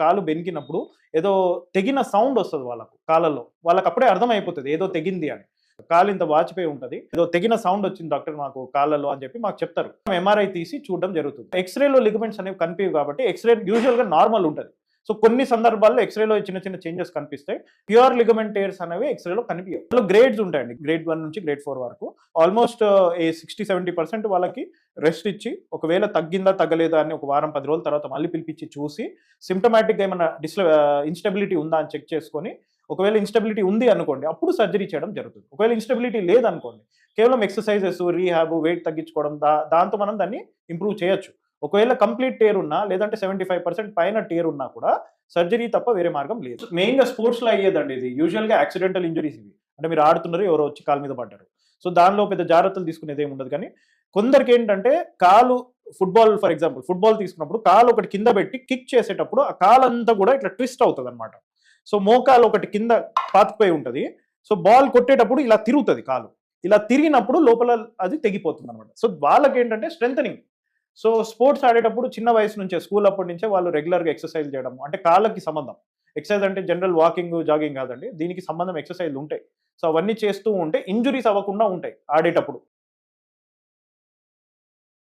కాలు బెనికినప్పుడు ఏదో తెగిన సౌండ్ వస్తుంది వాళ్ళకు కాళ్ళలో వాళ్ళకి అప్పుడే అర్థమైపోతుంది ఏదో తెగింది అని. కాలు ఇంత వాచిపోయి ఉంటుంది. ఏదో తెగిన సౌండ్ వచ్చింది డాక్టర్ మాకు కాళ్ళలో అని చెప్పి మాకు చెప్తారు. ఎంఆర్ఐ తీసి చూడడం జరుగుతుంది. ఎక్స్రేలో లిగమెంట్స్ అనేవి కనిపించవు కాబట్టి ఎక్స్రే యూజువల్గా నార్మల్ ఉంటుంది. సో కొన్ని సందర్భాల్లో ఎక్స్రేలో చిన్న చిన్న చేంజెస్ కనిపిస్తాయి ప్యూర్ లిగమెంట్ టేర్స్ అనేవి ఎక్స్రేలో కనిపించవు. అందులో గ్రేడ్స్ ఉంటాయండి. గ్రేడ్ వన్ నుంచి గ్రేడ్ ఫోర్ వరకు. Almost uh, a sixty seventy percent వాళ్ళకి రెస్ట్ ఇచ్చి ఒకవేళ తగ్గిందా తగ్గలేదా అని ఒక వారం పది రోజుల తర్వాత మళ్ళీ పిలిపించి చూసి సిమ్టమాటిక్గా ఏమైనా డిస్ల ఇన్స్టెబిలిటీ ఉందా అని చెక్ చేసుకొని ఒకవేళ ఇన్స్టెబిలిటీ ఉంది అనుకోండి అప్పుడు సర్జరీ చేయడం జరుగుతుంది. ఒకవేళ ఇన్స్టెబిలిటీ లేదనుకోండి కేవలం ఎక్సర్సైజెస్ రీహాబ్ వెయిట్ తగ్గించుకోవడం దా దాంతో మనం దాన్ని ఇంప్రూవ్ చేయొచ్చు. ఒకవేళ కంప్లీట్ టేర్ ఉన్నా లేదంటే సెవెంటీ ఫైవ్ పర్సెంట్ పైన టేర్ ఉన్నా కూడా సర్జరీ తప్ప వేరే మార్గం లేదు. మెయిన్గా స్పోర్ట్స్లో అయ్యేదండి ఇది. యూజువల్గా యాక్సిడెంటల్ ఇంజరీస్ ఇవి. అంటే మీరు ఆడుతున్నారు ఎవరో వచ్చి కాలు మీద పడ్డారు. సో దానిలో పెద్ద జాగ్రత్తలు తీసుకునేది ఏమి ఉండదు కానీ కొందరికి ఏంటంటే కాలు ఫుట్బాల్ ఫర్ ఎగ్జాంపుల్ ఫుట్బాల్ తీసుకున్నప్పుడు కాలు ఒకటి కింద పెట్టి కిక్ చేసేటప్పుడు ఆ కాలంతా కూడా ఇట్లా ట్విస్ట్ అవుతుంది అనమాట సో మోకాలు ఒకటి కింద పాతిపోయి ఉంటుంది. సో బాల్ కొట్టేటప్పుడు ఇలా తిరుగుతుంది కాలు. ఇలా తిరిగినప్పుడు లోపల అది తెగిపోతుంది అనమాట సో వాళ్ళకి ఏంటంటే స్ట్రెంగ్ సో స్పోర్ట్స్ ఆడేటప్పుడు చిన్న వయసు నుంచే స్కూల్ అప్పటి నుంచే వాళ్ళు రెగ్యులర్గా ఎక్సర్సైజ్ చేయడం. అంటే కాళ్ళకి సంబంధం. ఎక్సర్సైజ్ అంటే జనరల్ వాకింగ్ జాగింగ్ కాదండి. దీనికి సంబంధం ఎక్సర్సైజ్ ఉంటాయి. సో అవన్నీ చేస్తూ ఉంటే ఇంజురీస్ అవ్వకుండా ఉంటాయి ఆడేటప్పుడు.